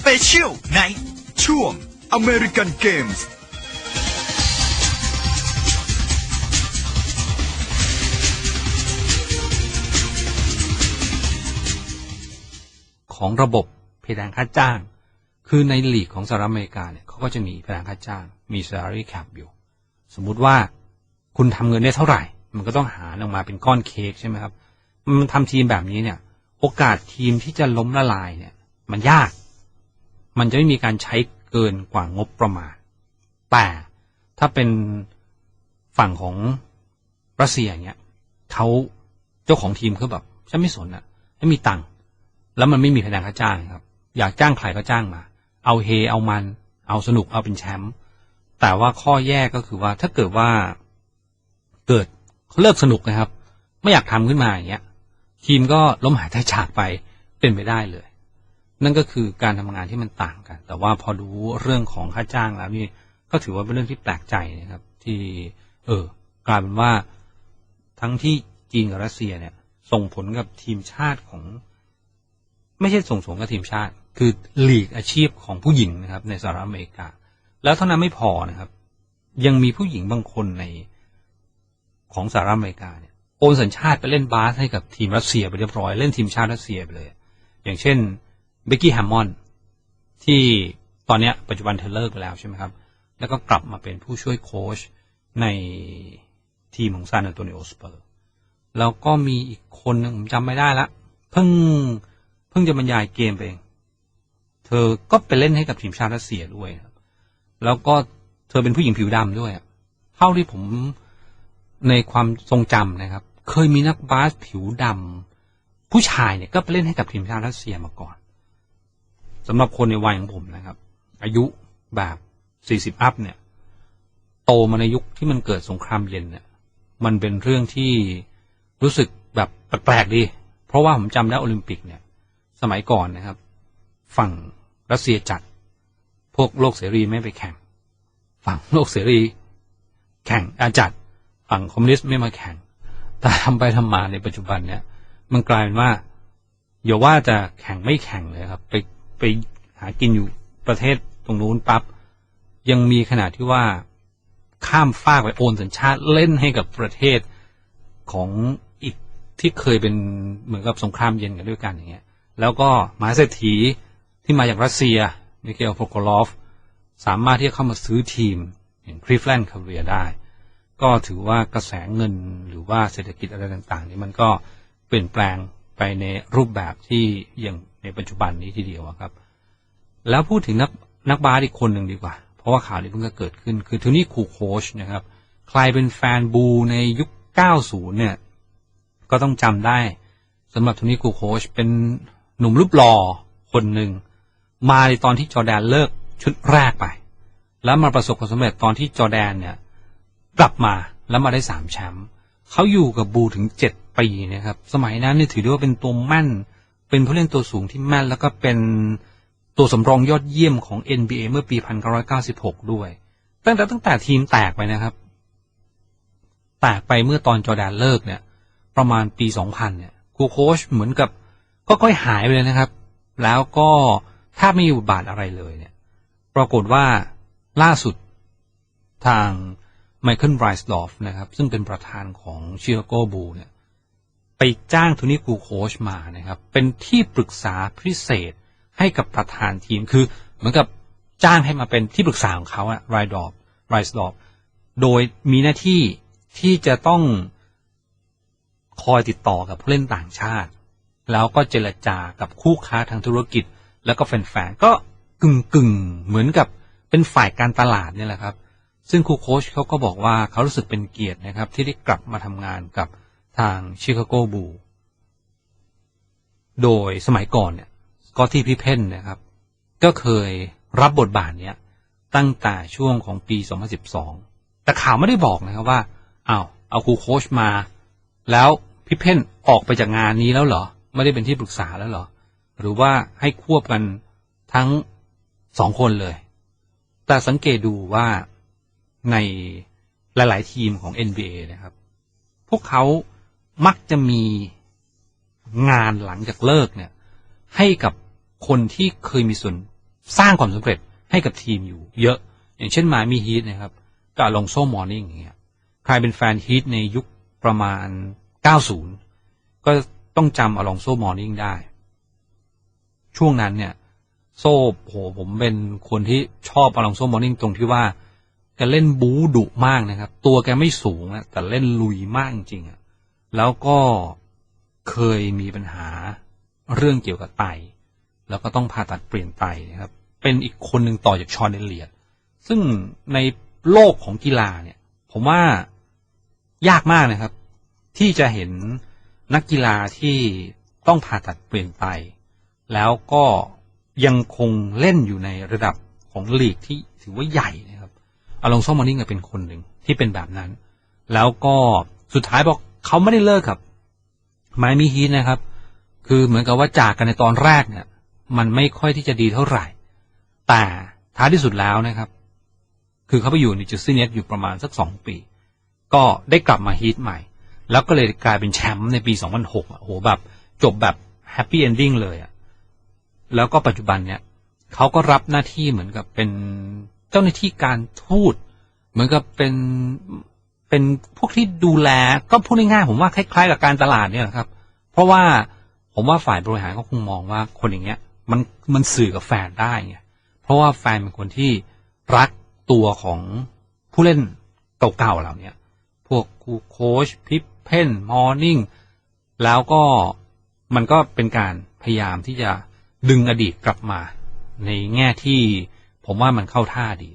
Special Night ช่วง American Games ของระบบเพดานค่าจ้าง คือในลีกของสหรัฐอเมริกาเนี่ยเขาก็จะมีเพดานค่าจ้าง มี salary cap อยู่ สมมุติว่าคุณทำเงินได้เท่าไหร่ มันก็ต้องหารออกมาเป็นก้อนเค้กใช่ไหมครับ มันทำทีมแบบนี้เนี่ย โอกาสทีมที่จะล้มละลายเนี่ย มันยาก มันจะไม่มีการใช้เกินกว่างบประมาณ แต่ถ้าเป็นฝั่งของรัสเซียเงี้ยเขาเจ้าของทีมเขาแบบฉันไม่สนอะไม่มีตังค์แล้วมันไม่มีพนักค่าจ้างครับ อยากจ้างใครก็จ้างมา เอาเฮเอามัน เอาสนุกเอาเป็นแชมป์แต่ว่าข้อแย่ก็คือว่าถ้าเกิดว่าเกิดเขาเลิกสนุกนะครับ ไม่อยากทำขึ้นมาอย่างเงี้ยทีมก็ล้มหายตายจากไปเป็นไปได้เลย นั่นก็คือการทำงานที่มันต่างกัน แต่ว่าพอดูเรื่องของค่าจ้างแล้วนี่ก็ถือว่าเป็นเรื่องที่แปลกใจนะครับ ที่ เออกลายเป็นว่าทั้งที่จีนกับรัสเซียเนี่ย ส่งผลกับทีมชาติของ ไม่ใช่ส่งผลกับทีมชาติ คือหลีกอาชีพของผู้หญิงนะครับ ในสหรัฐอเมริกา แล้วเท่านั้นไม่พอนะครับ ยังมีผู้หญิงบางคนในของสหรัฐอเมริกาเนี่ยโอนสัญชาติไปเล่นบาสให้กับทีมรัสเซียไปเรียบร้อยเล่นทีมชาติรัสเซียไปเลย อย่างเช่น เบกกี้แฮมมอนที่ตอนนี้ปัจจุบันเธอเลิกไปแล้วใช่ไหมครับ แล้วก็กลับมาเป็นผู้ช่วยโค้ชในทีมของซานอันโตนิโอสเปอร์ แล้วก็มีอีกคนหนึงผมจำไม่ได้ละ เพิ่งเพิ่งจะบรรยายเกมไปเอง เธอก็ไปเล่นให้กับทีมชาติรัสเซียด้วยครับ แล้วก็เธอเป็นผู้หญิงผิวดำด้วยเท่าที่ผมในความทรงจำนะครับ เคยมีนักบาสผิวดำผู้ชายเนี่ยก็ไปเล่นให้กับทีมชาติรัสเซียมาก่อน สำหรับคนในวัยของผมนะครับ อายุแบบสี่สิบอัพเนี่ย โตมาในยุคที่มันเกิดสงครามเย็นเนี่ย มันเป็นเรื่องที่รู้สึกแบบแปลกๆดี เพราะว่าผมจำได้โอลิมปิกเนี่ย สมัยก่อนนะครับ ฝั่งรัสเซียจัด พวกโลกเสรีไม่ไปแข่ง ฝั่งโลกเสรี แข่งอาจัด ฝั่งคอมมิวนิสต์ไม่มาแข่ง แต่ทำไปทำมาในปัจจุบันเนี่ย มันกลายเป็นว่าอย่าว่าจะแข่งไม่แข่งเลยครับ ไป ไปหากินอยู่ประเทศตรงนู้นปั๊บยังมีขนาดที่ว่าข้ามฟากไปโอนสัญชาติเล่นให้กับประเทศของอีกที่เคยเป็นเหมือนกับสงครามเย็นกันด้วยกันอย่างเงี้ย แล้วก็มหาเศรษฐีที่มาจากรัสเซียมิเคลโฟโกลอฟสามารถที่จะเข้ามาซื้อทีมอย่างคริฟแลนด์คาเวียได้ ก็ถือว่ากระแสเงินหรือว่าเศรษฐกิจอะไรต่างๆนี่มันก็เปลี่ยนแปลง ไปในรูปแบบที่อย่างในปัจจุบันนี้ทีเดียวครับ แล้วพูดถึงนักนักบาสอีกคนหนึ่งดีกว่า เพราะว่าข่าวนี้เพิ่งจะเกิดขึ้น คือโทนี่คูโคชนะครับ ใครเป็นแฟนบูในยุค 90 เนี่ย ก็ต้องจำได้สำหรับโทนี่คูโคชเป็นหนุ่มรูปหล่อคนหนึ่ง มาในตอนที่จอแดนเลิกชุดแรกไป แล้วมาประสบความสำเร็จตอนที่จอแดนเนี่ย กลับมาแล้วมาได้สามแชมป์เขาอยู่กับบูถึงเจ็ดปีนะครับ สมัยนั้นเนี่ยถือได้ว่าเป็นตัวแม่น เป็นผู้เล่นตัวสูงที่แม่น แล้วก็เป็นตัวสำรองยอดเยี่ยมของ NBA เมื่อปี 1996 ด้วย ตั้งแต่ตั้งแต่ทีมแตกไปนะครับ แตกไปเมื่อตอนจอร์แดนเลิกเนี่ย ประมาณปี 2000 เนี่ยคูโคชเหมือนกับก็ค่อยหายไปเลยนะครับ แล้วก็แทบไม่มีบทบาทอะไรเลยเนี่ย ปรากฏว่าล่าสุดทางไมเคิลไรส์ลอฟนะครับ ซึ่งเป็นประธานของชิคาโกบูเนี่ย ไปจ้างโทนี่กูโคชมานะครับ เป็นที่ปรึกษาพิเศษให้กับประธานทีมคือเหมือนกับจ้างให้มาเป็นที่ปรึกษาของเขาอะไรดอฟไรส์ลอฟโดยมีหน้าที่ที่จะต้องคอยติดต่อกับผู้เล่นต่างชาติ แล้วก็เจรจากับคู่ค้าทางธุรกิจ แล้วก็แฟนๆก็กึ่งกึ่งๆเหมือนกับเป็นฝ่ายการตลาดนี่แหละครับ ซึ่งครูโค้ชเขาก็บอกว่าเขารู้สึกเป็นเกียรตินะครับ ที่ได้กลับมาทำงานกับ ทางชิคาโกบู โดยสมัยก่อนเนี่ยก็ที่พิเพนนะครับ ก็เคยรับบทบาทเนี้ยตั้งแต่ช่วงของปี 2012 แต่ข่าวไม่ได้บอกนะครับว่าอ้าวเอาครูโค้ชมา แล้วพิเพนออกไปจากงานนี้แล้วเหรอ ไม่ได้เป็นที่ปรึกษาแล้วเหรอ หรือว่าให้ควบกันทั้งสองคนเลย แต่สังเกตดูว่าในหลาย ๆ ทีมของ NBA นะครับ พวกเขา มักจะมีงานหลังจากเลิกเนี่ย ให้กับคนที่เคยมีส่วนสร้างความสำเร็จให้กับทีมอยู่เยอะ อย่างเช่นมามีฮีทนะครับกับลงโซ่มอร์นิ่งอย่างเงี้ยใครเป็นแฟนฮีทในยุคประมาณ 90 ก็ต้องจำอลองโซ่มอร์นิ่งได้ ช่วงนั้นเนี่ย โซ่โหผมเป็นคนที่ชอบอลองโซ่มอร์นิ่งตรงที่ว่าแกเล่นบู๊ดุมากนะครับ ตัวแกไม่สูงนะแต่เล่นลุยมากจริงอะ แล้วก็เคยมีปัญหาเรื่องเกี่ยวกับไต แล้วก็ต้องผ่าตัดเปลี่ยนไตนะครับ เป็นอีกคนหนึ่งต่อจากชอนเอเลียด ซึ่งในโลกของกีฬาเนี่ย ผมว่ายากมากนะครับ ที่จะเห็นนักกีฬาที่ต้องผ่าตัดเปลี่ยนไต แล้วก็ยังคงเล่นอยู่ในระดับของลีกที่ถือว่าใหญ่นะครับอลองโซมอร์นิ่งเป็นคนหนึ่งที่เป็นแบบนั้น แล้วก็สุดท้ายบอก เขาไม่ได้เลิกกับไมมีฮีทนะครับ คือเหมือนกับว่าจากกันในตอนแรกเนี่ย มันไม่ค่อยที่จะดีเท่าไหร่ แต่ท้ายที่สุดแล้วนะครับ คือเขาไปอยู่ในจูซี่เนตอยู่ประมาณสักสองปี ก็ได้กลับมาฮีทใหม่ แล้วก็เลยกลายเป็นแชมป์ในปี 2006อะโอ้โหแบบจบแบบแฮปปี้เอนดิ้งเลยอะแล้วก็ปัจจุบันเนี่ยเขาก็รับหน้าที่เหมือนกับเป็นเจ้าหน้าที่การทูตเหมือนกับเป็น เป็นพวกที่ดูแลก็พูดง่ายๆผมว่าคล้ายๆกับการตลาดเนี่ยแหละครับ เพราะว่าผมว่าฝ่ายบริหารเขาคงมองว่าคนอย่างเงี้ยมันมันสื่อกับแฟนได้ไงเพราะว่าแฟนเป็นคนที่รักตัวของผู้เล่นเก่าๆเหล่าเนี้ยพวกคูโคชพิพเพนมอร์นิ่งแล้วก็มันก็เป็นการพยายามที่จะดึงอดีตกลับมา ในแง่ที่ผมว่ามันเข้าท่าดี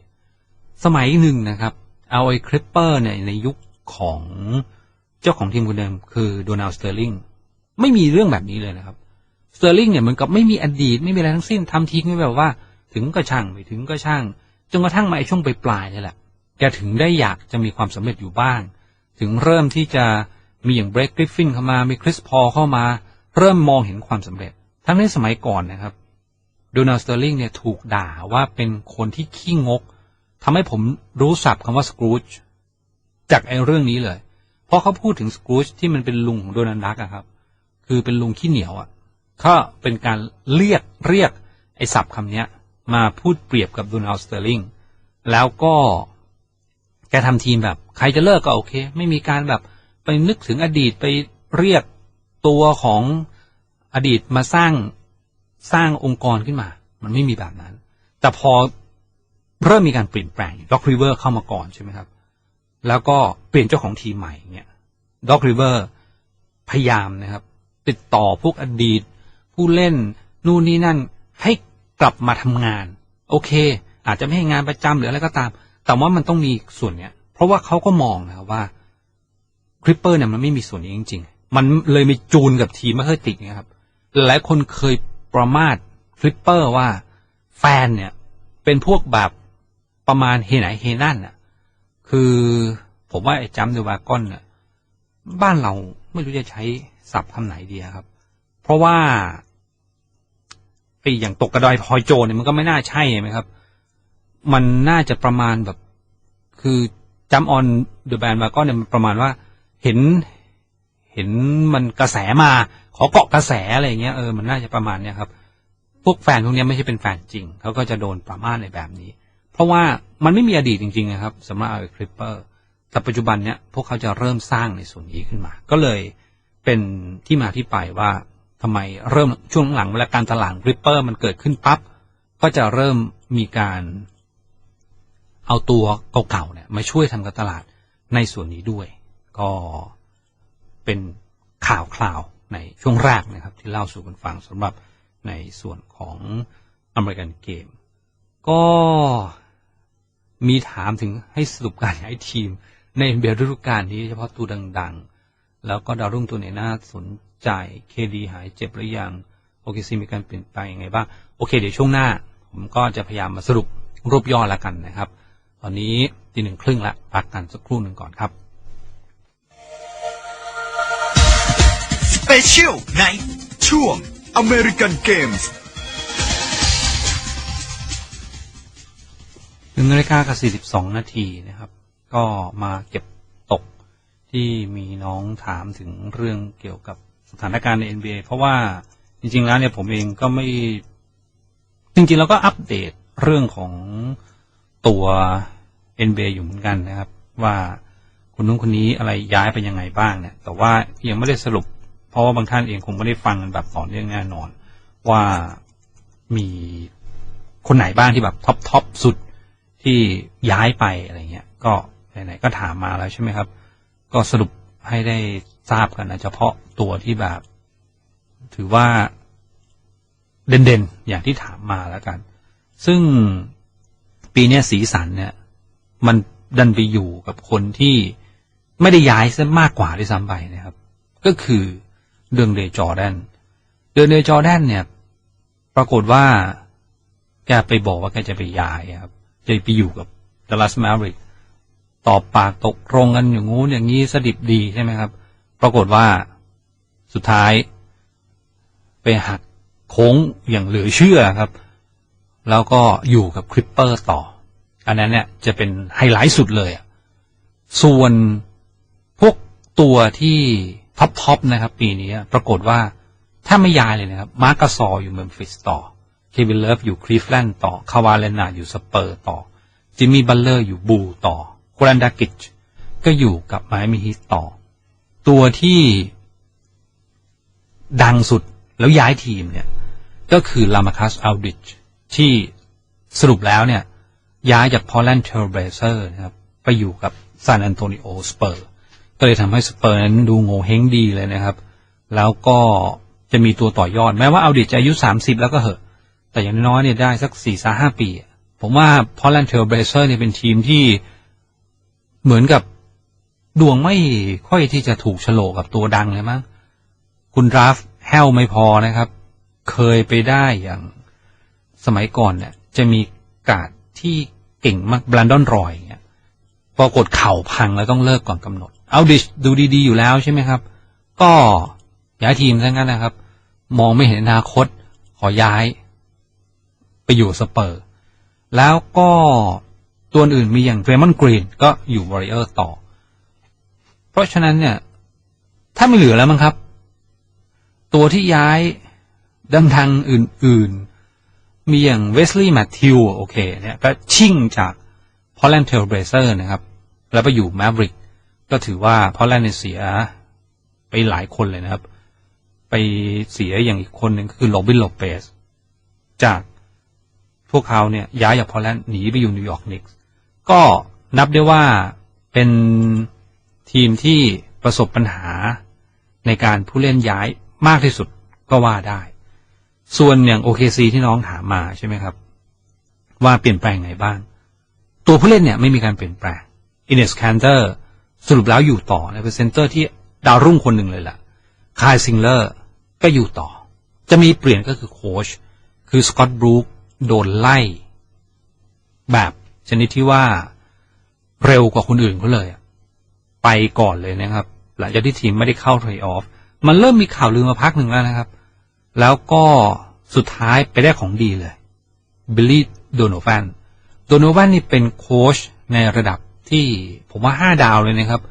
สมัยหนึ่งนะครับ เอาไอ้คริปเปอร์เนี่ยในยุคของเจ้าของทีมคนเดิมคือโดนัลด์สเตอร์ลิงไม่มีเรื่องแบบนี้เลยนะครับสเตอร์ลิงเนี่ยเหมือนกับไม่มีอดีตไม่มีอะไรทั้งสิ้นทำทิ้งไว้แบบว่า ถึงก็ช่างไม่ถึงก็ช่างจนกระทั่งมาไอ้ช่วงปลายๆนี่แหละแกถึงได้อยากจะมีความสำเร็จอยู่บ้าง ถึงเริ่มที่จะมีอย่างเบรกกริฟฟินเข้ามามีคริสพอเข้ามา เริ่มมองเห็นความสำเร็จ ทั้งในสมัยก่อนนะครับโดนัลด์สเตอร์ลิงเนี่ยถูกด่าว่าเป็นคนที่ขี้งก ทำให้ผมรู้ศัพท์คำว่าสกรูจจากไอ้เรื่องนี้เลย เพราะเขาพูดถึงสกรูจที่มันเป็นลุงของโดนัลด์ดักอะครับ คือเป็นลุงขี้เหนียวอะก็เป็นการเรียกเรียกไอ้ศัพท์คำนี้มาพูดเปรียบกับโดนัลด์สเตอร์ลิงแล้วก็แกทำทีมแบบ ใครจะเลิกก็โอเค ไม่มีการแบบไปนึกถึงอดีตไปเรียกตัวของอดีตมาสร้างสร้างองค์กรขึ้นมา มันไม่มีแบบนั้น แต่พอ เริ่มมีการเปลี่ยนแปลงด็อกริเวอร์เข้ามาก่อนใช่ไหมครับ แล้วก็เปลี่ยนเจ้าของทีมใหม่เนี่ยด็อกริเวอร์พยายามนะครับ ติดต่อพวกอดีต ผู้เล่นนู่นนี่นั่นให้กลับมาทำงาน โอเค อาจจะไม่ให้งานประจำหรืออะไรก็ตาม แต่ว่ามันต้องมีส่วนเนี้ย เพราะว่าเขาก็มองนะครับว่าคริปเปอร์เนี่ยมันไม่มีส่วนนี้จริง ๆ มันเลยมีจูนกับทีมไม่ค่อยติดนะครับ หลายคนเคยประมาทคริปเปอร์ว่าแฟนเนี่ยเป็นพวกแบบ ประมาณเฮไหนเฮนั่นน่ะ คือผมว่าไอ้จัมเดวากอนเนี่ยบ้านเราไม่รู้จะใช้ศัพท์คำไหนดีครับ เพราะว่าไอ้อย่างตกกระดอยพลอยโจรเนี่ยมันก็ไม่น่าใช่ไหมครับ มันน่าจะประมาณแบบ คือจัมออนเดอะแบนวากอนเนี่ยมันประมาณว่าเห็นเห็นมันกระแสมา ขอเกาะกระแสอะไรอย่างเงี้ยเออมันน่าจะประมาณเนี้ยครับ พวกแฟนพวกเนี้ยไม่ใช่เป็นแฟนจริงเขาก็จะโดนประมาทในแบบนี้ เพราะว่ามันไม่มีอดีตจริงๆนะครับสำหรับเอาคลิปเปอร์แต่ปัจจุบันเนี้ยพวกเขาจะเริ่มสร้างในส่วนนี้ขึ้นมา ก็เลยเป็นที่มาที่ไปว่าทำไมเริ่มช่วงหลังเวลาการตลาดคลิปเปอร์มันเกิดขึ้นปั๊บก็จะเริ่มมีการเอาตัวเก่าๆเนี่ยมาช่วยทำการตลาดในส่วนนี้ด้วย ก็เป็นข่าวคราวในช่วงแรกนะครับ ที่เล่าสู่กันฟังสำหรับในส่วนของอเมริกันเกม ก็ มีถามถึงให้สรุปการย้ายทีม ในเบฤดูกาลนี้เฉพาะตัวดัง ๆ แล้วก็ดาวรุ่งตัวไหนน่าสนใจเคดีหายเจ็บหรือยังโอเคซีมีการเปลี่ยนไปยังไงบ้างโอเค เดี๋ยวช่วงหน้า ผมก็จะพยายามมาสรุปรวบย่อแล้วกันนะครับ ตอนนี้ตีหนึ่งครึ่งละพักกันสักครู่หนึ่งก่อนครับ Special Night ช่วง American Games หนึ่งนาฬิกากับสี่สิบสองนาทีนะครับ ก็มาเก็บตกที่มีน้องถามถึงเรื่องเกี่ยวกับสถานการณ์ใน NBA เพราะว่าจริง ๆ แล้วเนี่ยผมเองก็ไม่ จริงๆเราก็อัปเดตเรื่องของตัว NBA อยู่เหมือนกันนะครับ ว่าคนนู้นคนนี้อะไรย้ายไปยังไงบ้างเนี่ย แต่ว่ายังไม่ได้สรุป เพราะว่าบางท่านเองคงไม่ได้ฟังกันแบบต่อเนื่องแน่นอน ว่ามีคนไหนบ้างที่แบบท็อปท็อปสุด ที่ย้ายไปอะไรเงี้ย ก็ไหนๆก็ถามมาแล้วใช่ไหมครับ ก็สรุปให้ได้ทราบกันนะเฉพาะตัวที่แบบ ถือว่าเด่นๆ อย่างที่ถามมาแล้วกัน ซึ่งปีนี้สีสันเนี่ย มันดันไปอยู่กับคนที่ไม่ได้ย้ายซะมากกว่าด้วยซ้ำไปนะครับ ก็คือเรื่องเดย์จอแดนเรื่องเดย์จอแดนเนี่ย ปรากฏว่า แกไปบอกว่าแกจะไปย้ายครับ จะไปอยู่กับดัลลัสมาริกตอบปากตกลงกันอย่างงู้นอย่างนี้สดิบดีใช่ไหมครับ ปรากฏว่าสุดท้าย ไปหักโค้งอย่างเหลือเชื่อครับ แล้วก็อยู่กับคลิปเปอร์ต่อ อันนั้นเนี่ยจะเป็นไฮไลท์สุดเลยอะส่วนพวกตัวที่ท็อปทอปนะครับ ปีนี้ปรากฏว่าถ้าไม่ย้ายเลยนะครับ มาร์กาซออยู่เมมฟิสต่อ เควินเลิฟอยู่คลีฟแลนด์ต่อ คาวาเลนาอยู่สเปอร์ต่อ จิมมี่บัลเลอร์อยู่บูต่อโคลันดากิชก็อยู่กับไมมีฮีทต่อ ตัวที่ดังสุดแล้วย้ายทีมเนี่ย ก็คือลามาคัสอัลดิชที่สรุปแล้วเนี่ย ย้ายจากพอลแลนด์เทอร์เบเซอร์นะครับ ไปอยู่กับซานอันโตนิโอสเปอร์ ก็เลยทำให้สเปอร์นั้นดูโง่เฮงดีเลยนะครับ แล้วก็จะมีตัวต่อยอด แม้ว่าอัลดิชจะอายุ 30 แล้วก็เหอะ แต่อย่างน้อยเนี่ยได้สัก4ี่สาห้าปี ผมว่าพอลแลนเทอร์เบเซอร์เนี่ยเป็นทีมที่เหมือนกับดวงไม่ค่อยที่จะถูกโฉลกกับตัวดังเลยมั้งคุณราฟแฮลไม่พอนะครับ เคยไปได้อย่างสมัยก่อนเนี่ยจะมีกาดที่เก่งมากบลันดอนรอยเงี้ยปรากฏเข่าพังแล้วต้องเลิกก่อนกำหนด เอาดิชดูดีๆอยู่แล้วใช่ไหมครับ ก็ย้ายทีมซะงั้นนะครับ มองไม่เห็นอนาคตขอย้าย ไปอยู่สเปอร์ แล้วก็ตัวอื่นมีอย่างเ a รมอนกรีนก็อยู่วอริเออร์ต่อ เพราะฉะนั้นเนี่ย ถ้าไม่เหลือแล้วมั้งครับ ตัวที่ย้ายดังทางอื่น ๆ มีอย่างเวสลีย์แมทธิวโอเคเนี่ยก็ชิ่งจากพอลแลนด์เทลเบเซอร์นะครับ แล้วไปอยู่แมฟริกก็ถือว่าพอลแลนด์เสียไปหลายคนเลยนะครับ ไปเสียอย่างอีกคนหนึ่งคือโรบินโลเปสจาก วกเขาเนี่ยย้ายจากพอลแลนด์หนีไปอยู่นิวยอร์กนิกส์ก็นับได้ว่าเป็นทีมที่ประสบปัญหาในการผู้เล่นย้ายมากที่สุดก็ว่าได้ ส่วนอย่าง OKC ที่น้องถามมาใช่ไหมครับ ว่าเปลี่ยนแปลงไงบ้าง ตัวผู้เล่นเนี่ยไม่มีการเปลี่ยนแปลงอินเนสแคนเตอร์สรุปแล้วอยู่ต่อในเป็นเซนเตอร์ที่ดาวรุ่งคนหนึ่งเลยล่ะคายซิงเลอร์ก็อยู่ต่อ จะมีเปลี่ยนก็คือโค้ชคือสกอตต์บรูค โดนไล่ แบบชนิดที่ว่าเร็วกว่าคนอื่นเขาเลย ไปก่อนเลยนะครับ หลังจากที่ทีมไม่ได้เข้าเพลย์ออฟมันเริ่มมีข่าวลือมาพักหนึ่งแล้วนะครับ แล้วก็สุดท้ายไปได้ของดีเลยบิลลี่โดโนแฟนโดโนแฟนนี่เป็นโค้ชในระดับที่ผมว่าห้าดาวเลยนะครับ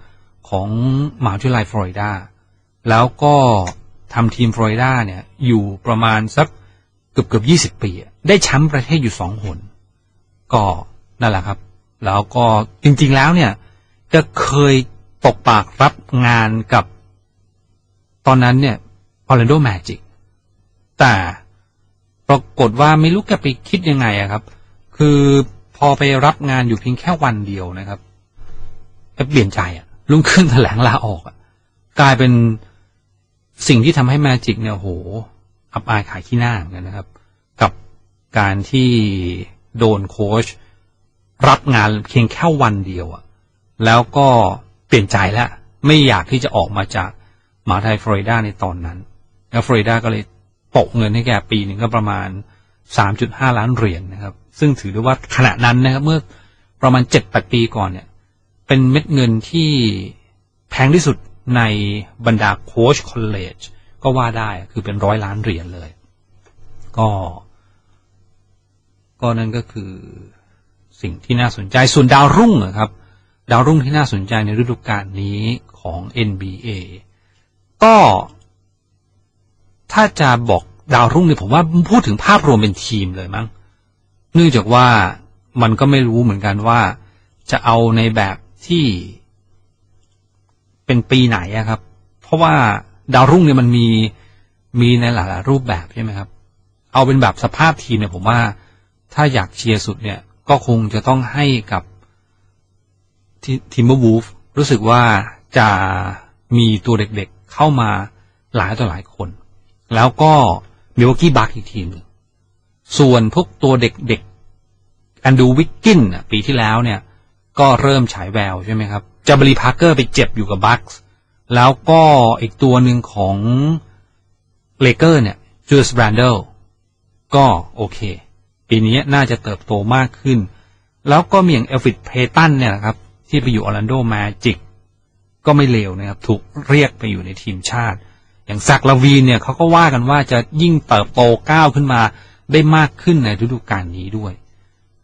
ของมหาวิทยาลัยฟลอริดา แล้วก็ทำทีมฟลอริดาเนี่ย อยู่ประมาณสักเกือบเกือบยี่สิบปีอะ ได้แชมป์ประเทศอยู่สองหน ก็นั่นแหละครับ แล้วก็จริง ๆแล้วเนี่ย จะเคยตกปากรับงานกับตอนนั้นเนี่ยออร์แลนโดแมจิกแต่ปรากฏว่าไม่รู้แกไปคิดยังไงอะครับ คือพอไปรับงานอยู่เพียงแค่วันเดียวนะครับแกเปลี่ยนใจอะลุงขึ้นแถลงลาออกอะกลายเป็นสิ่งที่ทำให้แมจิกเนี่ยโห อับอายขายขี้หน้าเหมือนกันนะครับกับ การที่โดนโค้ชรับงานเพียงแค่วันเดียวอะแล้วก็เปลี่ยนใจแล้ว ไม่อยากที่จะออกมาจากมหาวิทยาลัยฟลอริดาในตอนนั้น แล้วฟลอริดาก็เลยปะเงินให้แกปีหนึ่งก็ประมาณ 3.5 ล้านเหรียญนะครับ ซึ่งถือได้ว่าขณะนั้นนะครับ เมื่อประมาณ 7-8 ปีก่อนเนี่ย เป็นเม็ดเงินที่แพงที่สุดในบรรดาโค้ชคอลเลจก็ว่าได้คือเป็นร้อยล้านเหรียญเลย ก็ ก็นั่นก็คือสิ่งที่น่าสนใจส่วนดาวรุ่งอะครับ ดาวรุ่งที่น่าสนใจในฤดูกาลนี้ของ NBA ก็ถ้าจะบอกดาวรุ่งเนี่ยผมว่าพูดถึงภาพรวมเป็นทีมเลยมั้งเนื่องจากว่ามันก็ไม่รู้เหมือนกันว่าจะเอาในแบบที่เป็นปีไหนอะครับ เพราะว่าดาวรุ่งเนี่ยมันมีมีในหลายๆรูปแบบใช่ไหมครับ เอาเป็นแบบสภาพทีมเนี่ยผมว่า ถ้าอยากเชียร์สุดเนี่ย ก็คงจะต้องให้กับทีมเบอร์วูฟรู้สึกว่าจะมีตัวเด็กๆเข้ามาหลายต่อหลายคน แล้วก็มิวกี้บักอีกทีมหนึ่งส่วนพวกตัวเด็กๆอันดูวิกกินปีที่แล้วเนี่ย ก็เริ่มฉายแววใช่ไหมครับจาบรีพาร์เกอร์ไปเจ็บอยู่กับบัคแล้วก็อีกตัวหนึ่งของเลเกอร์เนี่ยจูสแบรนเดลก็โอเค ปีนี้น่าจะเติบโตมากขึ้น แล้วก็มีอย่างเอลฟิดเพตันเนี่ยนะครับ ที่ไปอยู่ออร์แลนโดแมจิก ก็ไม่เลวนะครับ ถูกเรียกไปอยู่ในทีมชาติ อย่างซักลาวีเนี่ยเขาก็ว่ากันว่าจะยิ่งเติบโตก้าวขึ้นมาได้มากขึ้นในฤดูกาลนี้ด้วย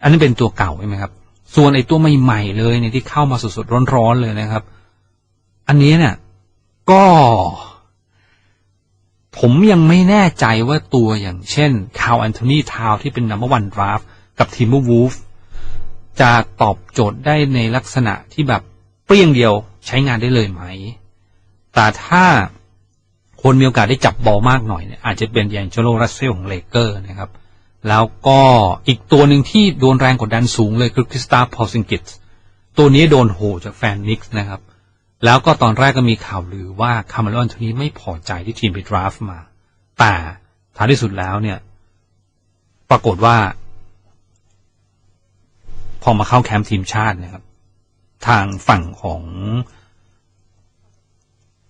อันนี้เป็นตัวเก่าใช่ไหมครับ ส่วนไอ้ตัวใหม่ๆเลยเนี่ยที่เข้ามาสดๆร้อนๆเลยนะครับ อันนี้เนี่ยก็ ผมยังไม่แน่ใจว่าตัวอย่างเช่นคาวแอนโทนีทาวที่เป็นนัมเบอร์วันดราฟกับทีมวูฟจะตอบโจทย์ได้ในลักษณะที่แบบเปรี้ยงเดียวใช้งานได้เลยไหม แต่ถ้าคนมีโอกาสได้จับบอลมากหน่อยเนี่ยอาจจะเป็นอย่างเจโรรัสเซลของเลเกอร์นะครับ แล้วก็อีกตัวหนึ่งที่โดนแรงกดดันสูงเลยคือคริสตาพอลซิงกิตตัวนี้โดนโหจากแฟนนิกส์นะครับ แล้วก็ตอนแรกก็มีข่าวลือว่าคาร์เมลอนตัวนี้ไม่พอใจที่ทีมไปดราฟต์มา แต่ท้ายที่สุดแล้วเนี่ย ปรากฏว่า พอมาเข้าแคมป์ทีมชาตินะครับ ทางฝั่งของ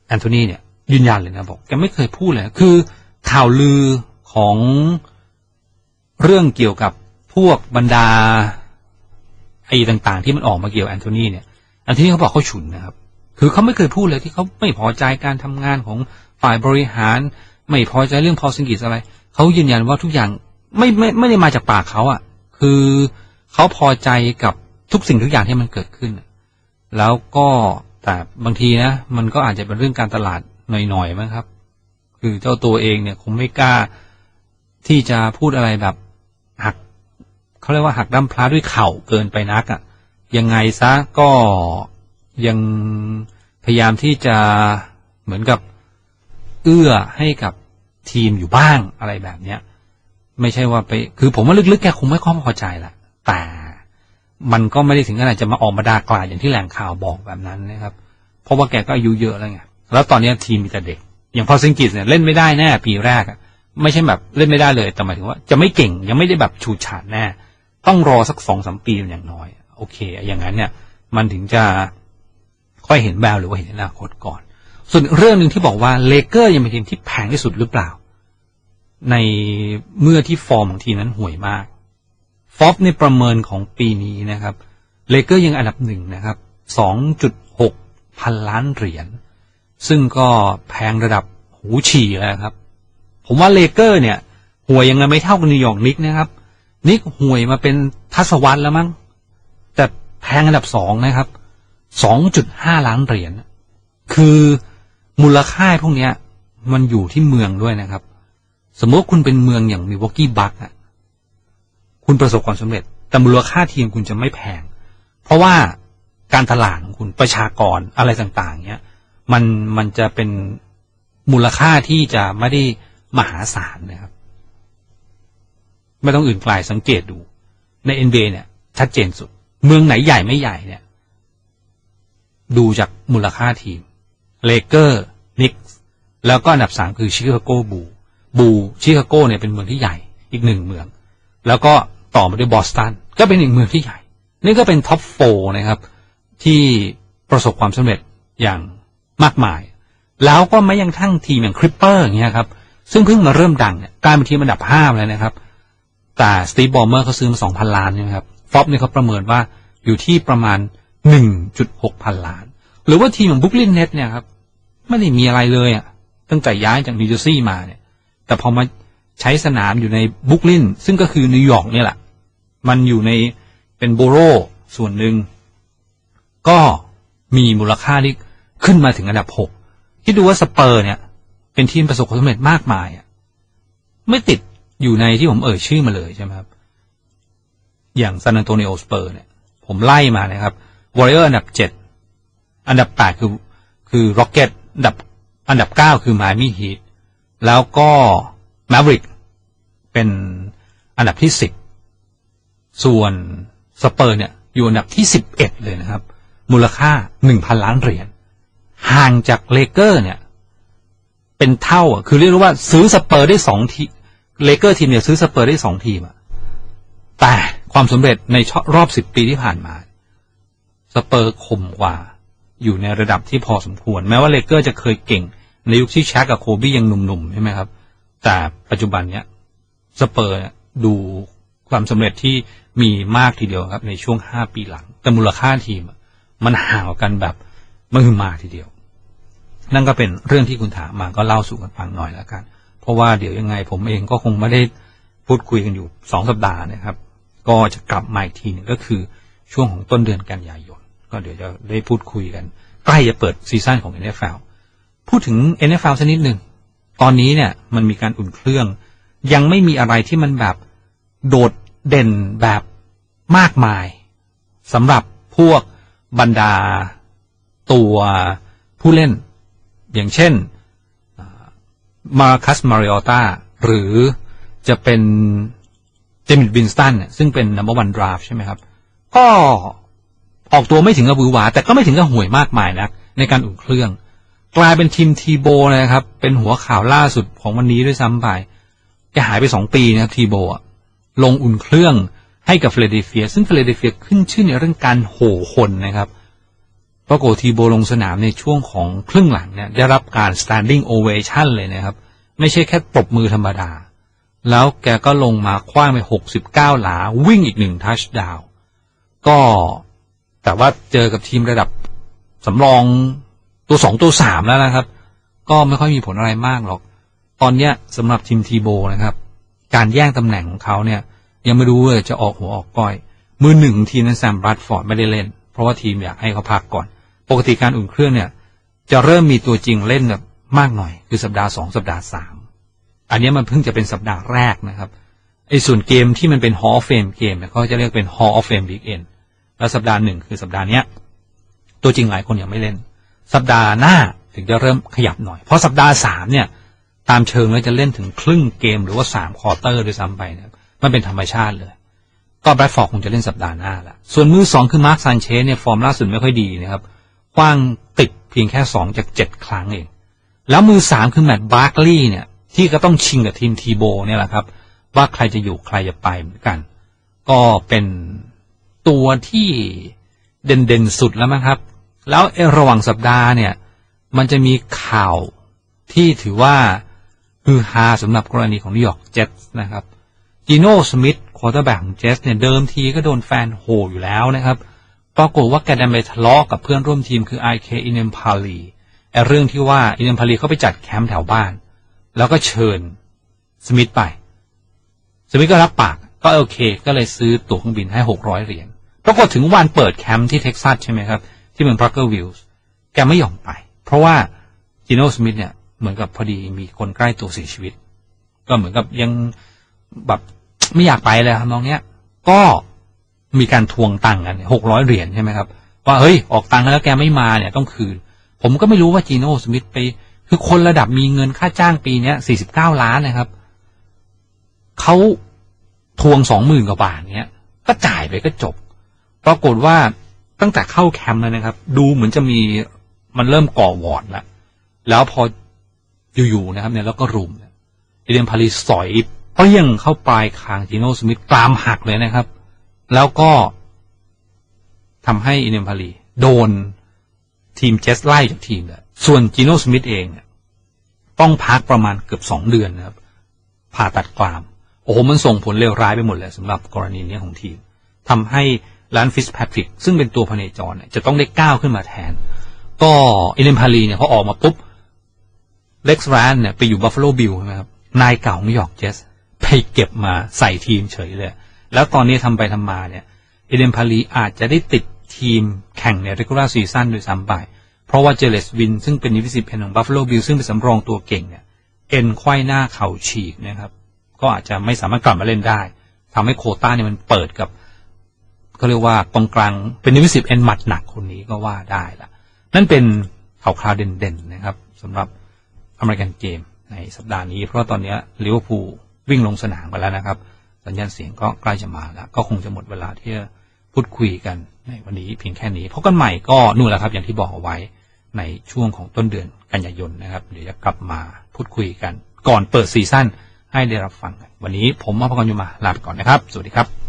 แอนโทนีเนี่ยยืนยันเลยนะบอกแกไม่เคยพูดเลย คือข่าวลือของเรื่องเกี่ยวกับพวกบรรดาไอ้ต่าง ๆ ที่มันออกมาเกี่ยวแอนโทนีเนี่ยแอนโทนีเขาบอกเขาฉุนนะครับ คือเขาไม่เคยพูดเลยที่เขาไม่พอใจการทำงานของฝ่ายบริหาร ไม่พอใจเรื่องพอสิงกิสอะไรเขายืนยันว่าทุกอย่างไม่ไม่ไม่ได้มาจากปากเขาอะ่ะ คือเขาพอใจกับทุกสิ่งทุกอย่างที่มันเกิดขึ้น แล้วก็แต่บางทีนะมันก็อาจจะเป็นเรื่องการตลาดหน่อยๆมั้งครับ คือเจ้าตัวเองเนี่ยคงไม่กล้าที่จะพูดอะไรแบบหักเขาเรียกว่าหักดั้มพลาด้วยเข่าเกินไปนักอะ่ะยังไงซะก็ ยังพยายามที่จะเหมือนกับเอื้อให้กับทีมอยู่บ้างอะไรแบบเนี้ย ไม่ใช่ว่าไป คือผมว่าลึกๆแกคงไม่ค่อยพอใจแหละแต่มันก็ไม่ได้ถึงขนาดจะมาออกมาด่ากลาอย่างที่แหล่งข่าวบอกแบบนั้นนะครับ เพราะว่าแกก็อายุเยอะแล้วไงแล้วตอนนี้ทีมมีแต่เด็ก อย่างพอซิงกิสเนี่ยเล่นไม่ได้แน่ปีแรกอะไม่ใช่แบบเล่นไม่ได้เลย แต่หมายถึงว่าจะไม่เก่งยังไม่ได้แบบฉูดฉาดแน่ ต้องรอสักสองสามปีอย่างน้อย โอเค อย่างนั้นเนี่ย มันถึงจะ ค่เห็นแววหรือว่าเห็นอนาคตก่อน ส่วนเรื่องหนึ่งที่บอกว่าเลเกอร์ยังเป็นทีมที่แพงที่สุดหรือเปล่า ในเมื่อที่ฟอร์มของทีมนั้นห่วยมาก ฟอบในประเมินของปีนี้นะครับเลเกอร์ยังอันดับหนึ่งนะครับ2.6พันล้านเหรียญซึ่งก็แพงระดับหูฉี่แล้วครับ ผมว่าเลเกอร์เนี่ยห่วยยังไงไม่เท่ากับนิวยอร์กนิกนะครับ นิกห่วยมาเป็นทศวรรษแล้วมั้งแต่แพงอันดับสองนะครับ 2.5ล้านเหรียญคือมูลค่าพวกเนี้ย มันอยู่ที่เมืองด้วยนะครับ สมมติคุณเป็นเมืองอย่างมิวอกกี้บัคอะคุณประสบความสำเร็จ แต่มูลค่าทีมคุณจะไม่แพง เพราะว่าการตลาดของคุณประชากรอะไรต่างๆเนี้ยมันมันจะเป็นมูลค่าที่จะไม่ได้มหาศาลนะครับ ไม่ต้องอื่นไกลสังเกตดู ใน NBA เนี่ย ชัดเจนสุด เมืองไหนใหญ่ไม่ใหญ่เนี่ย ดูจากมูลค่าทีม เลเกอร์นิกส์แล้วก็อันดับสามคือชิคาโกบู บูชิคาโกเนี่ยเป็นเมืองที่ใหญ่อีกหนึ่งเมือง แล้วก็ต่อมาด้วยบอสตันก็เป็นอีกเมืองที่ใหญ่ นี่ก็เป็นท็อปโฟนะครับ ที่ประสบความสำเร็จอย่างมากมาย แล้วก็ไม่ยังทั้งทีมอย่างคริปเปอร์อย่างเงี้ยครับซึ่งเพิ่งมาเริ่มดังเนี่ยกลายเป็นทีมอันดับห้าเลยนะครับ แต่สตีฟบอมเมอร์เขาซื้อมาสองพันล้านใช่ไหมครับฟอบเนี่ยเขาประเมินว่าอยู่ที่ประมาณ หนึ่งจุดหกพันล้าน หรือว่าทีมของบุคลินเน็ตเนี่ยครับไม่ได้มีอะไรเลยอะตั้งแต่ย้ายจากนิวเจอร์ซีย์มาเนี่ย แต่พอมาใช้สนามอยู่ในบุคลิน ซึ่งก็คือนิวยอร์กเนี่ยแหละ มันอยู่ในเป็นโบโรส่วนหนึ่ง ก็มีมูลค่าที่ขึ้นมาถึงอันดับหกที่ดูว่าสเปอร์เนี่ย เป็นทีมประสบความสำเร็จมากมายอะไม่ติดอยู่ในที่ผมเอ่ยชื่อมาเลยใช่ไหมครับ อย่างซานอันโตนิโอสเปอร์เนี่ย ผมไล่มานะครับ วอริเออร์อันดับเจ็ดอันดับแปดคือคือร็อกเก็ตอันดับอันดับเก้าคือม i มี่ฮีทแล้วก็แมวริกเป็นอันดับที่สิบส่วนสเปอร์เนี่ยอยู่อันดับที่สิบเอ็ดเลยนะครับ มูลค่าหนึ่งพันล้านเหรียญห่างจากเลเกอร์เนี่ย เป็นเท่าอะคือเรียกว่าซื้อสเปอร์ได้สองทีเลเกอร์ทีมเนี่ยซื้อสเปอร์ได้สองทีมอะแต่ความสำเร็จในรอบสิบปีที่ผ่านมา สเปอร์คมกว่า อยู่ในระดับที่พอสมควร แม้ว่าเลเกอร์จะเคยเก่ง ในยุคที่แชกกับโคบี้ยังหนุ่มๆใช่ไหมครับ แต่ปัจจุบันเนี้ยสเปอร์ดูความสำเร็จที่มีมากทีเดียวครับ ในช่วงห้าปีหลัง แต่มูลค่าทีม มันห่างกันแบบมือมาทีเดียว นั่นก็เป็นเรื่องที่คุณถามมาก็เล่าสู่กันฟังหน่อยแล้วกัน เพราะว่าเดี๋ยวยังไงผมเองก็คงไม่ได้พูดคุยกันอยู่สองสัปดาห์นะครับ ก็จะกลับมาอีกทีหนึ่งก็คือ ช่วงของต้นเดือนกันยายน ก็เดี๋ยวจะได้พูดคุยกัน ใกล้จะเปิดซีซั่นของ NFL พูดถึง NFL สักนิดหนึ่งตอนนี้เนี่ยมันมีการอุ่นเครื่อง ยังไม่มีอะไรที่มันแบบโดดเด่นแบบมากมายสำหรับพวกบรรดาตัวผู้เล่น อย่างเช่นมาคัสมาริออตาหรือจะเป็นเจมิดวินสตันซึ่งเป็น number one draft ใช่ไหมครับ ก็ออกตัวไม่ถึงกับบือหวา แต่ก็ไม่ถึงกับห่วยมากมายนักในการอุ่นเครื่อง กลายเป็นทีมทีโบนะครับ เป็นหัวข่าวล่าสุดของวันนี้ด้วยซ้ำไปแกหายไปสองปีนะครับทีโบะลงอุ่นเครื่องให้กับเฟลเดเฟีย ซึ่งเฟลเดเฟียขึ้นชื่อในเรื่องการโห่คนนะครับปรากฏทีโบลงสนามในช่วงของครึ่งหลังเนี่ยได้รับการ standing ovation เลยนะครับ ไม่ใช่แค่ปรบมือธรรมดา แล้วแกก็ลงมาคว้างไปหกสิบเก้าหลาวิ่งอีกหนึ่งทัชดาว ก็แต่ว่าเจอกับทีมระดับสำรองตัวสองตัวสามแล้วนะครับ ก็ไม่ค่อยมีผลอะไรมากหรอก ตอนเนี้ยสำหรับทีมทีโบนะครับ การแย่งตำแหน่งของเขาเนี่ย ยังไม่รู้เลยจะออกหัวออกก้อย มือหนึ่งทีมนั้นแซมบรัดฟอร์ดไม่ได้เล่น เพราะว่าทีมอยากให้เขาพักก่อน ปกติการอุ่นเครื่องเนี่ย จะเริ่มมีตัวจริงเล่นแบบมากหน่อย คือสัปดาห์สองสัปดาห์สามอันนี้มันเพิ่งจะเป็นสัปดาห์แรกนะครับไอ้ส่วนเกมที่มันเป็น Hall of Fame เกมเนี่ยเขาจะเรียกเป็น Hall of Fame Big End แล้วสัปดาห์หนึ่งคือสัปดาห์เนี้ยตัวจริงหลายคนยังไม่เล่น สัปดาห์หน้าถึงจะเริ่มขยับหน่อย เพราะสัปดาห์สามเนี่ย ตามเชิงแล้วจะเล่นถึงครึ่งเกมหรือว่าสามคอเตอร์ด้วยซ้ำไปเนี่ยมันเป็นธรรมชาติเลย ก็แบรดฟอร์ดคงจะเล่นสัปดาห์หน้าละส่วนมือสองคือมาร์คซันเชสเนี่ยฟอร์มล่าสุดไม่ค่อยดีนะครับคว้างติดเพียงแค่สองจากเจ็ดครั้งเอง แล้วมือสามคือแมตต์บาร์คลีย์เนี่ย ที่ก็ต้องชิงกับทีมทีโบเนี่ยแหละครับ ว่าใครจะอยู่ใครจะไปเหมือนกัน ก็เป็น ตัวที่เด่นๆสุดแล้วมั้งครับ แล้วระหว่างสัปดาห์เนี่ย มันจะมีข่าวที่ถือว่าฮือฮาสำหรับกรณีของนิวยอร์กเจ็ตส์นะครับจีโน่สมิธควอเตอร์แบ็กของเจสเนี่ยเดิมทีก็โดนแฟนโหอยู่แล้วนะครับปรากฏว่าแกดันไปทะเลาะกับเพื่อนร่วมทีมคือ IK i n e m p a l i ไอเรื่องที่ว่า i n e m p a l i เขาไปจัดแคมป์แถวบ้าน แล้วก็เชิญสมิธไป สมิธก็รับปาก ก็โอเค ก็เลยซื้อตั๋วเครื่องบินให้หกร้อยเหรียญ ปรากฏถึงวันเปิดแคมป์ที่เท็กซัสใช่ไหมครับ ที่เมืองพาร์เกอร์วิลส์แกไม่ยอมไป เพราะว่าจีโน่สมิธเนี่ยเหมือนกับพอดีมีคนใกล้ตัวเสียชีวิต ก็เหมือนกับยังแบบไม่อยากไปเลยครับน้องเนี้ย ก็มีการทวงตังค์กันหกร้อยเหรียญใช่ไหมครับว่าเฮ้ยออกตังค์แล้วแกไม่มาเนี่ยต้องคืน ผมก็ไม่รู้ว่าจีโน่สมิธไป คือคนระดับมีเงินค่าจ้างปีเนี้ยสี่สิบเก้าล้านนะครับเขาทวงสองหมื่นกว่าบาทเนี้ยก็จ่ายไปก็จบ ปรากฏว่าตั้งแต่เข้าแคมป์แล้วนะครับ ดูเหมือนจะมีมันเริ่มก่อวอร์ดแล้วแล้วพออยู่ๆนะครับเนี่ยแล้วก็รุมเนี่ยเอเดนพาริสสอยเปรี้ยงเข้าปลายคางจีโน่สมิธกรามหักเลยนะครับ แล้วก็ทำให้อินเนพารีโดนทีมเจสไล่จากทีมเลยส่วนจีโน่สมิธเองเนี่ยต้องพักประมาณเกือบสองเดือนนะครับ ผ่าตัดกราม โอ้โหมันส่งผลเลวร้ายไปหมดเลยสำหรับกรณีนี้ของทีมทำให้ แลนฟิสแพทริกซึ่งเป็นตัวพเนจรเนี่ยจะต้องได้ก้าวขึ้นมาแทน ก็อินเนพารีเนี่ยพอออกมาปุ๊บเล็กซ์แรนเนี่ยไปอยู่บัฟฟาโลบิลใช่ไหมครับนายเก่านิวยอร์กเจสไปเก็บมาใส่ทีมเฉยเลย แล้วตอนนี้ทำไปทำมาเนี่ยเอเดนพารีอาจจะได้ติดทีมแข่งในเรกูล่าซีซั่นโดยซ้ำไป เพราะว่าเจเลสวิน ซึ่งเป็นนิวิสิตเพนของบัฟฟาโลบิลซึ่งเป็นสำรองตัวเก่งเนี่ยเอ็นควายหน้าเข่าฉีกนะครับ ก็อาจจะไม่สามารถกลับมาเล่นได้ทำให้โคต้าเนี่ยมันเปิดกับ เขาเรียกว่ากองกลางเป็นนิวิสิบเอ็นหมัดหนักคนนี้ก็ว่าได้ละนั่นเป็นข่าวคราวเด่นๆนะครับสำหรับอเมริกันเกมในสัปดาห์นี้ เพราะตอนนี้ลิเวอร์พูลวิ่งลงสนามไปแล้วนะครับ สัญญาณเสียงก็ใกล้จะมาแล้ว ก็คงจะหมดเวลาที่จะพูดคุยกันในวันนี้เพียงแค่นี้พบกันใหม่ก็นู่นแหละครับอย่างที่บอกเอาไว้ในช่วงของต้นเดือนกันยายนนะครับ เดี๋ยวจะกลับมาพูดคุยกัน ก่อนเปิดซีซั่นให้ได้รับฟังกันวันนี้ผมมาพกรยุมาลาไปก่อนนะครับ สวัสดีครับ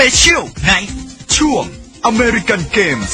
Special Night ช่วง American Games